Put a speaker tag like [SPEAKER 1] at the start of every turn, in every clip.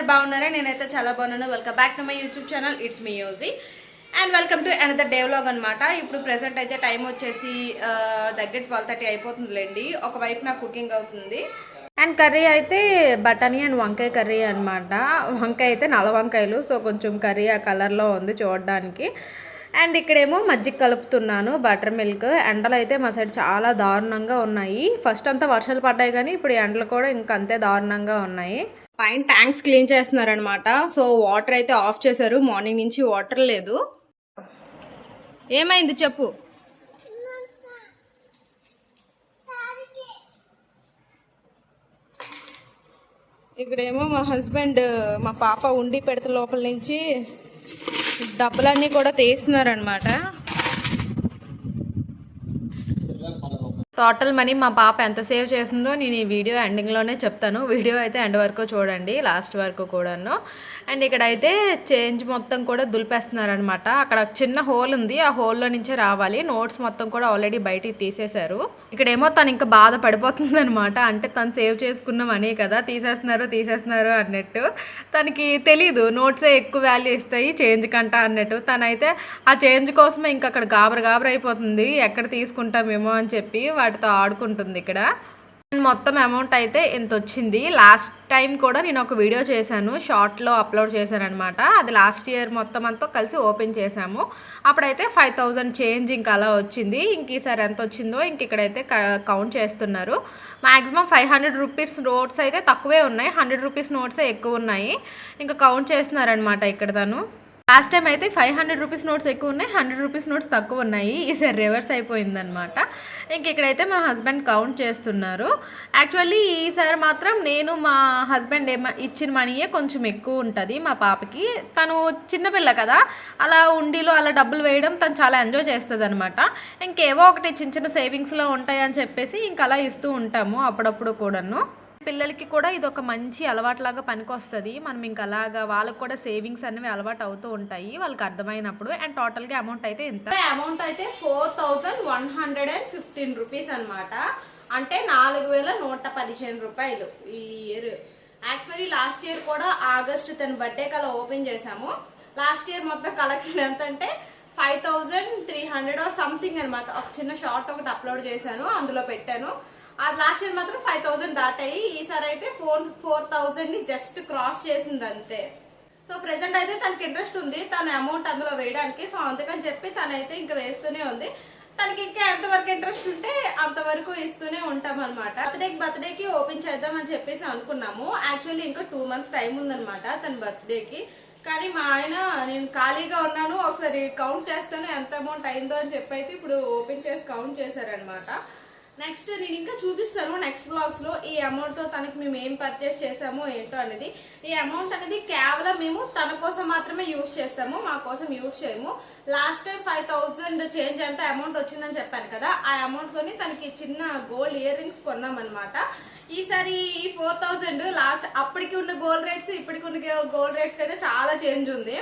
[SPEAKER 1] అందరు బాగున్నారా? నేనైతే చాలా బాగున్నాను. Welcome back to my YouTube channel it's me UG and welcome to another day vlog అనమాట ఇప్పుడు ప్రెసెంట్ అయితే టైం వచ్చేసి దగ్గర ట్వెల్వ్ థర్టీ అయిపోతుందిలేండి. ఒకవైపు నాకు కుకింగ్ అవుతుంది. అండ్ కర్రీ అయితే బటానీ అండ్ వంకాయ కర్రీ అనమాట వంకాయ అయితే నల్ల వంకాయలు. సో కొంచెం కర్రీ ఆ కలర్లో ఉంది చూడడానికి. అండ్ ఇక్కడేమో మజ్జిగ కలుపుతున్నాను బటర్ మిల్క్ ఎండలు అయితే మా సైడ్ చాలా దారుణంగా ఉన్నాయి. ఫస్ట్ అంతా వర్షాలు పడ్డాయి కానీ ఇప్పుడు ఎండలు కూడా ఇంకా అంతే దారుణంగా ఉన్నాయి. పైన ట్యాంక్స్ క్లీన్ చేస్తున్నారనమాట సో వాటర్ అయితే ఆఫ్ చేశారు. మార్నింగ్ నుంచి వాటర్ లేదు. ఏమైంది చెప్పు. ఇక్కడేమో మా హస్బెండ్ మా పాప ఉండి పెడత లోపల నుంచి డబ్బులన్నీ కూడా తీస్తున్నారనమాట టోటల్ మనీ మా పాప ఎంత సేవ్ చేసిందో నేను ఈ వీడియో ఎండింగ్లోనే చెప్తాను. వీడియో అయితే ఎండ్ వరకు చూడండి లాస్ట్ వరకు కూడాను. అండ్ ఇక్కడ అయితే చేంజ్ మొత్తం కూడా దులిపేస్తున్నారనమాట అక్కడ చిన్న హోల్ ఉంది. ఆ హోల్లో నుంచే రావాలి. నోట్స్ మొత్తం కూడా ఆల్రెడీ బయటికి తీసేశారు. ఇక్కడేమో తను ఇంకా బాధ పడిపోతుంది అనమాట అంటే తను సేవ్ చేసుకున్న మనీ కదా తీసేస్తున్నారు తీసేస్తున్నారు అన్నట్టు. తనకి తెలీదు. నోట్సే ఎక్కువ వాల్యూ ఇస్తాయి చేంజ్ కంట అన్నట్టు. తనైతే ఆ చేంజ్ కోసమే ఇంకా అక్కడ గాబర గాబర అయిపోతుంది. ఎక్కడ తీసుకుంటామేమో అని చెప్పి వాటితో ఆడుకుంటుంది ఇక్కడ. మొత్తం అమౌంట్ అయితే ఇంత వచ్చింది లాస్ట్ టైం కూడా నేను ఒక వీడియో చేశాను. షార్ట్లో అప్లోడ్ చేశాను అనమాట అది లాస్ట్ ఇయర్ మొత్తం అంతా కలిసి ఓపెన్ చేశాము. అప్పుడైతే ఫైవ్ థౌజండ్ చేంజ్ ఇంకా అలా వచ్చింది. ఇంక ఈసారి ఎంత వచ్చిందో ఇంక ఇక్కడైతే కౌంట్ చేస్తున్నారు. Maximum five hundred rupees notes అయితే తక్కువే ఉన్నాయి. హండ్రెడ్ రూపీస్ నోట్సే ఎక్కువ ఉన్నాయి. ఇంకా కౌంట్ చేస్తున్నారనమాట ఇక్కడ తను. లాస్ట్ టైం అయితే ఫైవ్ హండ్రెడ్ రూపీస్ నోట్స్ ఎక్కువ ఉన్నాయి హండ్రెడ్ రూపీస్ నోట్స్ తక్కువ ఉన్నాయి. ఈసారి రివర్స్ అయిపోయిందనమాట ఇంక ఇక్కడైతే మా హస్బెండ్ కౌంట్ చేస్తున్నారు. యాక్చువల్లీ ఈసారి మాత్రం నేను మా హస్బెండ్ ఏమ ఇచ్చిన మనీయే కొంచెం ఎక్కువ ఉంటుంది మా పాపకి. తను చిన్నపిల్ల కదా అలా ఉండిలో అలా డబ్బులు వేయడం తను చాలా ఎంజాయ్ చేస్తుంది అనమాట ఇంకేవో ఒకటి చిన్న చిన్న సేవింగ్స్లో ఉంటాయని చెప్పేసి ఇంక అలా ఇస్తూ ఉంటాము అప్పుడప్పుడు కూడాను. పిల్లలకి కూడా ఇది ఒక మంచి అలవాటులాగా పనికొస్తుంది. మనం ఇంకా అలాగా వాళ్ళకి కూడా సేవింగ్స్ అనేవి అలవాటు అవుతూ ఉంటాయి. వాళ్ళకి అర్థమైనప్పుడు అండ్ టోటల్గా అమౌంట్ అయితే ఎంత? అమౌంట్ అయితే four thousand one hundred and fifteen rupees అనమాట అంటే నాలుగు వేల నూట పదిహేను రూపాయలు ఈ ఇయర్. యాక్చువల్లీ లాస్ట్ ఇయర్ కూడా ఆగస్ట్ తన బర్త్డే కల ఓపెన్ చేసాము లాస్ట్ ఇయర్ మొత్తం కలెక్షన్ ఎంత అంటే five thousand three hundred or something అనమాట ఒక చిన్న షార్ట్ ఒకటి అప్లోడ్ చేశాను. అందులో పెట్టాను. అది లాస్ట్ ఇయర్ మాత్రం ఫైవ్ థౌసండ్ దాటాయి. ఈసారి అయితే ఫోర్ ఫోర్ థౌసండ్ని జస్ట్ క్రాస్ చేసింది అంతే. సో ప్రెసెంట్ అయితే తనకి ఇంట్రెస్ట్ ఉంది. తన అమౌంట్ అందులో వేయడానికి. సో అందుకని చెప్పి తనైతే ఇంకా వేస్తూనే ఉంది. తనకి ఇంకా ఎంతవరకు ఇంట్రెస్ట్ ఉంటే అంతవరకు ఇస్తూనే ఉంటాం అనమాట బర్త్డేకి బర్త్డేకి ఓపెన్ చేద్దాం అని చెప్పేసి అనుకున్నాము. యాక్చువల్లీ ఇంకా టూ మంత్స్ టైం ఉందనమాట తన బర్త్డేకి కానీ మా ఆయన నేను ఖాళీగా ఉన్నాను. ఒకసారి కౌంట్ చేస్తాను. ఎంత అమౌంట్ అయిందో అని చెప్పి అయితే ఇప్పుడు ఓపెన్ చేసి కౌంట్ చేశారనమాట నెక్స్ట్ నేను ఇంకా చూపిస్తాను నెక్స్ట్ బ్లాగ్స్లో ఈ అమౌంట్తో తనకి మేము ఏం పర్చేస్ చేసామో ఏంటో అనేది. ఈ అమౌంట్ అనేది కేవలం మేము తన కోసం మాత్రమే యూజ్ చేస్తాము మా కోసం యూజ్ చేయము. Last time five thousand change అంత అమౌంట్ వచ్చిందని చెప్పాను కదా ఆ అమౌంట్ తోని తనకి చిన్న గోల్డ్ ఇయర్ రింగ్స్ కొన్నాం అనమాట ఈసారి ఈ ఫోర్ థౌసండ్ లాస్ట్ అప్పటికి ఉన్న గోల్డ్ రేట్స్ ఇప్పటికి ఉన్న గోల్డ్ రేట్స్ అయితే చాలా చేంజ్ ఉంది.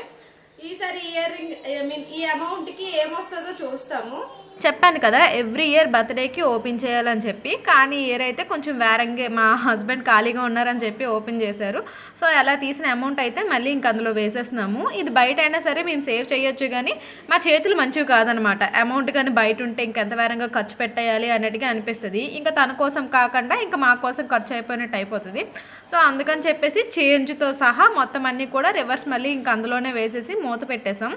[SPEAKER 1] ఈసారి ఇయర్ రింగ్ ఐ మీన్ ఈ అమౌంట్కి ఏమొస్తుందో చూస్తాము. చెప్పాను కదా ఎవ్రీ ఇయర్ బర్త్డేకి ఓపెన్ చేయాలని చెప్పి. కానీ ఇయర్ అయితే కొంచెం వేరంగే మా హస్బెండ్ ఖాళీగా ఉన్నారని చెప్పి ఓపెన్ చేశారు. సో అలా తీసిన అమౌంట్ అయితే మళ్ళీ ఇంక అందులో వేసేస్తున్నాము. ఇది బయట అయినా సరే మేము సేవ్ చేయొచ్చు కానీ మా చేతులు మంచివి కాదనమాట. అమౌంట్ కానీ బయట ఉంటే ఇంకెంత వేరంగా ఖర్చు పెట్టేయాలి అన్నట్టుగా అనిపిస్తుంది. ఇంకా తన కోసం కాకుండా ఇంకా మా కోసం ఖర్చు అయిపోయినట్టు అయిపోతుంది. సో అందుకని చెప్పేసి చేంజ్తో సహా మొత్తం అన్నీ కూడా రివర్స్ మళ్ళీ ఇంక అందులోనే వేసేసి మూత పెట్టేసాం.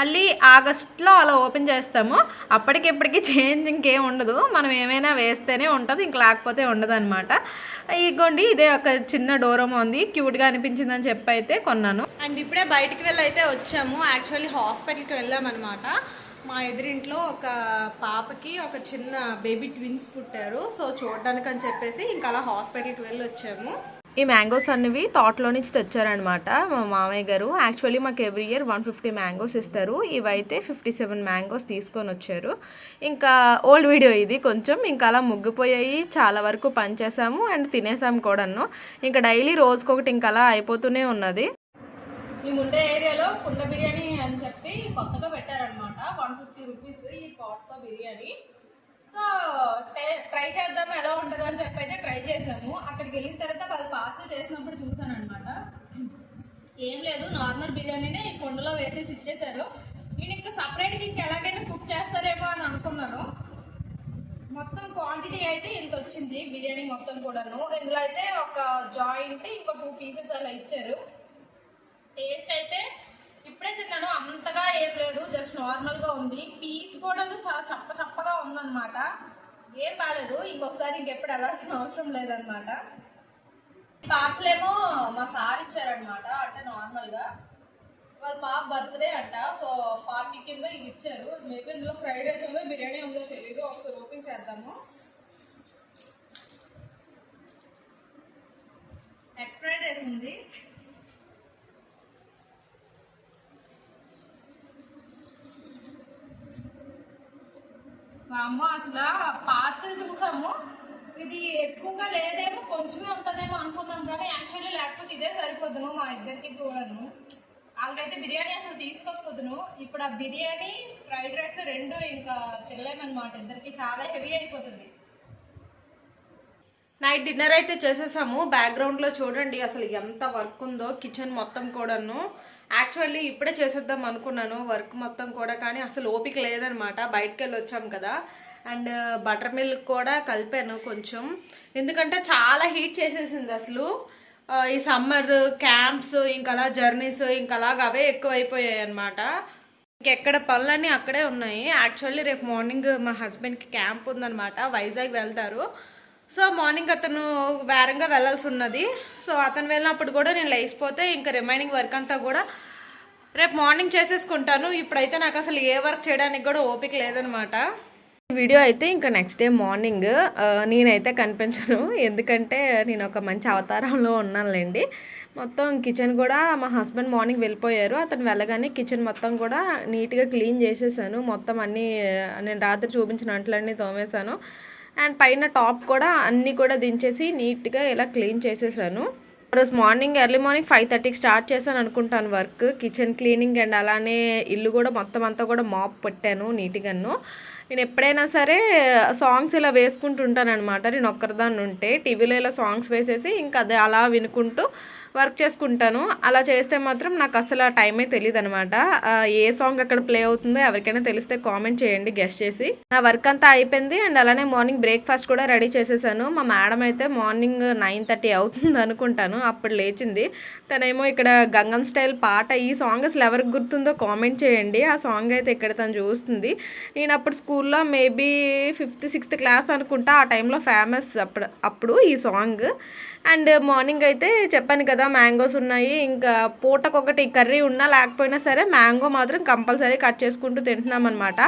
[SPEAKER 1] మళ్ళీ ఆగస్ట్లో అలా ఓపెన్ చేస్తాము. అప్పటికి ఇప్పటికి చేంజ్ ఇంకేం ఉండదు. మనం ఏమైనా వేస్తేనే ఉంటుంది ఇంక లేకపోతే ఉండదు అనమాట ఇగోండి ఇదే ఒక చిన్న డోరమో ఉంది. క్యూట్గా అనిపించింది అని చెప్పి అయితే కొన్నాను. అండ్ ఇప్పుడే బయటికి వెళ్ళైతే వచ్చాము. యాక్చువల్లీ హాస్పిటల్కి వెళ్ళామన్నమాట. మా ఎదురింట్లో ఒక పాపకి ఒక చిన్న బేబీ ట్విన్స్ పుట్టారు. సో చూడడానికి అని చెప్పేసి ఇంకా అలా హాస్పిటల్కి వెళ్ళి వచ్చాము ఈ మ్యాంగోస్ అనేవి తోటలో నుంచి తెచ్చారనమాట మా మామయ్య గారు. యాక్చువల్లీ మాకు every year one fifty mangoes ఇస్తారు. ఇవైతే ఫిఫ్టీ సెవెన్ మ్యాంగోస్ తీసుకొని వచ్చారు. ఇంకా ఓల్డ్ వీడియో ఇది కొంచెం. ఇంకా అలా ముగ్గిపోయాయి. చాలా వరకు పనిచేసాము అండ్ తినేసాము కూడాను. ఇంకా డైలీ రోజుకొకటి ఇంకా అలా అయిపోతూనే ఉన్నది. ఈ ముండే ఏరియాలో కుండ బిర్యానీ అని చెప్పి కొత్తగా పెట్టారనమాట వన్ ఫిఫ్టీ రూపీస్ ఈ పాట్తో బిర్యానీ. సో ట్రై చేద్దాం ఎలా ఉంటుంది అని చెప్పి అయితే ట్రై చేసాము. అక్కడికి వెళ్ళిన తర్వాత వాళ్ళు పార్సల్ చేసినప్పుడు చూసాను అనమాట ఏం లేదు నార్మల్ బిర్యానీనే ఈ కొండలో వేసేసి ఇచ్చేసారు నేను ఇంకా సపరేట్గా ఇంకా ఎలాగైనా కుక్ చేస్తారేమో అని అనుకున్నాను. మొత్తం క్వాంటిటీ అయితే ఇంత వచ్చింది బిర్యానీ మొత్తం కూడాను. ఇందులో అయితే ఒక జాయింట్ ఇంకో టూ పీసెస్ అలా ఇచ్చారు. టేస్ట్ అయితే ఇప్పుడే తిన్నాను అంతగా ఏం లేదు జస్ట్ నార్మల్గా ఉంది. పీస్ కూడా చాలా చప్ప చప్పగా ఉందన్నమాట. ఏం బాగాలేదు ఇంకొకసారి ఇంకెప్పుడు వెళ్ళాల్సిన అవసరం లేదనమాట పార్సల్ ఏమో మా సార్ ఇచ్చారనమాట అంటే నార్మల్గా. వాళ్ళ పాప బర్త్డే అంట సో పార్టీ కింద ఇది ఇచ్చారు. మేబీ ఇందులో ఫ్రైడ్ రైస్ ఉందో బిర్యానీ ఉందో తెలియదు ఒకసారి ఓపెన్ చేద్దాము. ఎగ్ ఫ్రైడ్ రైస్ ఉంది. అమ్మో అసలు పార్సల్ చూసాము. ఇది ఎక్కువగా లేదేమో కొంచెమే ఉంటుందేమో అనుకున్నాం కానీ యాక్చువల్లీ లేకపోతే ఇదే సరిపోదును మా ఇద్దరికి కూడాను. వాళ్ళకైతే బిర్యానీ అసలు తీసుకోకపోదును ఇప్పుడు ఆ బిర్యానీ ఫ్రైడ్ రైస్ రెండు ఇంకా తినలేమన్నమాట. ఇద్దరికి చాలా హెవీ అయిపోతుంది. నైట్ డిన్నర్ అయితే చేసేసాము. బ్యాక్గ్రౌండ్లో చూడండి అసలు ఎంత వర్క్ ఉందో కిచెన్ మొత్తం కూడాను. యాక్చువల్లీ ఇప్పుడే చేసేద్దాం అనుకున్నాను వర్క్ మొత్తం కూడా కానీ అసలు ఓపిక లేదనమాట. బయటకు వెళ్ళి వచ్చాం కదా. అండ్ uh, బటర్ మిల్క్ కూడా కలిపాను కొంచెం. ఎందుకంటే చాలా హీట్ చేసేసింది అసలు. Uh, ఈ సమ్మర్ క్యాంప్స్ ఇంకలా అలా జర్నీస్ ఇంకలాగా అవే ఎక్కువైపోయాయి అనమాట ఇంకెక్కడ పనులన్నీ అక్కడే ఉన్నాయి. యాక్చువల్లీ రేపు మార్నింగ్ మా హస్బెండ్కి క్యాంప్ ఉందనమాట వైజాగ్ వెళ్తారు. సో మార్నింగ్ అతను వేరంగా వెళ్ళాల్సి ఉన్నది. సో అతను వెళ్ళినప్పుడు కూడా నేను లేచిపోతే ఇంకా రిమైనింగ్ వర్క్ అంతా కూడా రేపు మార్నింగ్ చేసేసుకుంటాను. ఇప్పుడైతే నాకు అసలు ఏ వర్క్ చేయడానికి కూడా ఓపిక లేదనమాట. వీడియో అయితే ఇంకా నెక్స్ట్ డే మార్నింగ్ నేనైతే కనిపించను. ఎందుకంటే నేను ఒక మంచి అవతారంలో ఉన్నానులేండి. మొత్తం కిచెన్ కూడా మా హస్బెండ్ మార్నింగ్ వెళ్ళిపోయారు. అతను వెళ్ళగానే కిచెన్ మొత్తం కూడా నీట్గా క్లీన్ చేసేసాను. మొత్తం అన్నీ నేను రాత్రి చూపించిన అంట్లన్నీ తోమేశాను. అండ్ పైన టాప్ కూడా అన్నీ కూడా దించేసి నీట్గా ఇలా క్లీన్ చేసేసాను. రోజు మార్నింగ్ ఎర్లీ మార్నింగ్ ఫైవ్ థర్టీకి స్టార్ట్ చేశాను అనుకుంటాను వర్క్. కిచెన్ క్లీనింగ్ అండ్ అలానే ఇల్లు కూడా మొత్తం అంతా కూడా మాప్ పెట్టాను నీట్గాను. నేను ఎప్పుడైనా సరే సాంగ్స్ ఇలా వేసుకుంటుంటాను అనమాట నేను ఒక్కరిదాన్ని ఉంటే టీవీలో ఇలా సాంగ్స్ వేసేసి ఇంకా అదే అలా వినుకుంటూ వర్క్ చేసుకుంటాను. అలా చేస్తే మాత్రం నాకు అసలు ఆ టైమే తెలియదు అనమాట ఏ సాంగ్ అక్కడ ప్లే అవుతుందో ఎవరికైనా తెలిస్తే కామెంట్ చేయండి గెస్ట్ చేసి. నా వర్క్ అంతా అయిపోయింది అండ్ అలానే మార్నింగ్ బ్రేక్ఫాస్ట్ కూడా రెడీ చేసేసాను. మా మేడం అయితే మార్నింగ్ నైన్ థర్టీ అవుతుంది అనుకుంటాను అప్పుడు లేచింది. తనేమో ఇక్కడ గంగం స్టైల్ పాట ఈ సాంగ్ అసలు ఎవరికి గుర్తుందో కామెంట్ చేయండి. ఆ సాంగ్ అయితే ఇక్కడ తను చూస్తుంది. నేను అప్పుడు స్కూల్లో మేబీ ఫిఫ్త్ సిక్స్త్ క్లాస్ అనుకుంటా ఆ టైంలో ఫేమస్ అప్పుడు అప్పుడు ఈ సాంగ్. అండ్ మార్నింగ్ అయితే చెప్పాను కదా మ్యాంగోస్ ఉన్నాయి. ఇంకా పూటకొకటి కర్రీ ఉన్నా లేకపోయినా సరే మ్యాంగో మాత్రం కంపల్సరీ కట్ చేసుకుంటూ తింటున్నాం అనమాట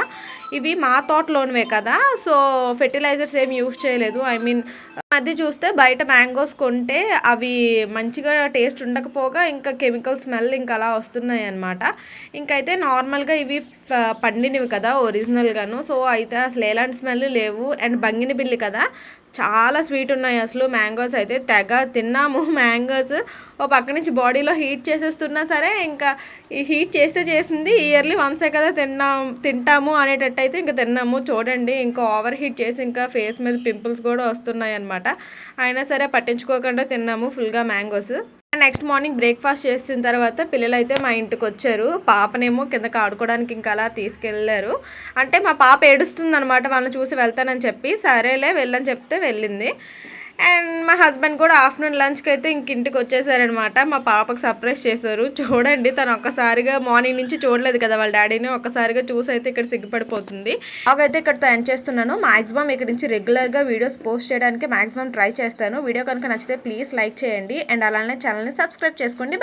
[SPEAKER 1] ఇవి మా తోటలోనివే కదా. సో ఫెర్టిలైజర్స్ ఏం యూస్ చేయలేదు. ఐ మీన్ మధ్య చూస్తే బయట మ్యాంగోస్ కొంటే అవి మంచిగా టేస్ట్ ఉండకపోగా ఇంకా కెమికల్ స్మెల్ ఇంకా అలా వస్తున్నాయి అనమాట ఇంకైతే నార్మల్గా ఇవి పండినవి కదా ఒరిజినల్గాను. సో అయితే అసలు ఎలాంటి స్మెల్ లేవు. అండ్ బంగిని బిల్లి కదా. చాలా స్వీట్ ఉన్నాయి అసలు. మ్యాంగోస్ అయితే తెగ తిన్నాము. మ్యాంగోస్ ఓ పక్క నుంచి బాడీలో హీట్ చేసేస్తున్నా సరే ఇంకా ఈ హీట్ చేస్తే చేసింది. ఇయర్లీ వన్సే కదా తిన్నాం తింటాము అనేటట్టు అయితే ఇంకా తిన్నాము. చూడండి ఇంకా ఓవర్ హీట్ చేసి ఇంకా ఫేస్ మీద పింపుల్స్ కూడా వస్తున్నాయి అనమాట అయినా సరే పట్టించుకోకుండా తిన్నాము ఫుల్గా మ్యాంగోస్. నెక్స్ట్ మార్నింగ్ బ్రేక్ఫాస్ట్ చేసిన తర్వాత పిల్లలు అయితే మా ఇంటికి వచ్చారు పాపనేమో కిందకి ఆడుకోవడానికి ఇంకా అలా తీసుకెళ్ళారు అంటే మా పాప ఏడుస్తుంది అనమాట వాళ్ళని చూసి వెళ్తానని చెప్పి సరేలే వెళ్ళని చెప్తే వెళ్ళింది. అండ్ మా హస్బెండ్ కూడా ఆఫ్టర్నూన్ లంచ్కి అయితే ఇంక ఇంటికి వచ్చేసారనమాట. మా పాపకు సర్ప్రైజ్ చేశారు. చూడండి తను ఒక్కసారిగా మార్నింగ్ నుంచి చూడలేదు కదా వాళ్ళ డాడీని ఒక్కసారిగా చూసి అయితే ఇక్కడ సిగ్గుపడిపోతుంది. అయితే ఇక్కడతో ఎండ్ చేస్తున్నాను. మాక్సిమం ఇక్కడ నుంచి రెగ్యులర్గా వీడియోస్ పోస్ట్ చేయడానికి మాక్సిమం ట్రై చేస్తాను. వీడియో కనుక నచ్చితే ప్లీజ్ లైక్ చేయండి. అండ్ అలానే ఛానల్ని సబ్స్క్రైబ్ చేసుకోండి.